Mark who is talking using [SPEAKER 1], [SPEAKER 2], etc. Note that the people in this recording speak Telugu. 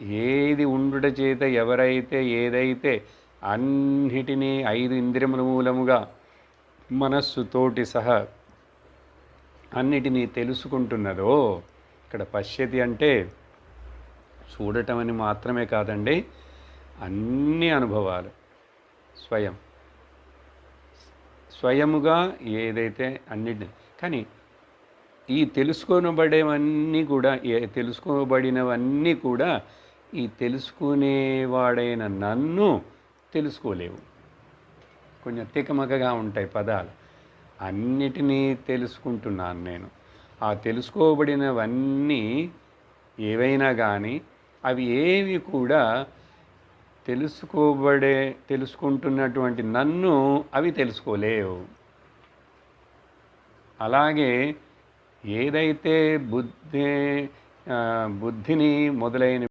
[SPEAKER 1] ఏది ఉండుట చేత ఎవరైతే ఏదైతే అన్నిటినీ ఐదు ఇంద్రియముల మూలముగా మనస్సుతోటి సహా అన్నిటినీ తెలుసుకుంటున్నదో ఇక్కడ పశ్యతి అంటే చూడటం అని మాత్రమే కాదండి అన్ని అనుభవాలు స్వయం. స్వయముగా ఏదైతే అన్నిటిని కానీ ఈ తెలుసుకోనబడేవన్నీ కూడా ఏ తెలుసుకోబడినవన్నీ కూడా ఈ తెలుసుకునేవాడైన నన్ను తెలుసుకోలేవు. కొంచెం తికమకగా ఉంటాయి పదాలు. అన్నిటినీ తెలుసుకుంటున్నాను నేను. ఆ తెలుసుకోబడినవన్నీ ఏవైనా కానీ అవి ఏవి కూడా తెలుసుకోబడే తెలుసుకుంటున్నటువంటి నన్ను అవి తెలుసుకోలేవు. అలాగే ఏదైతే బుద్ధి బుద్ధిని మొదలైన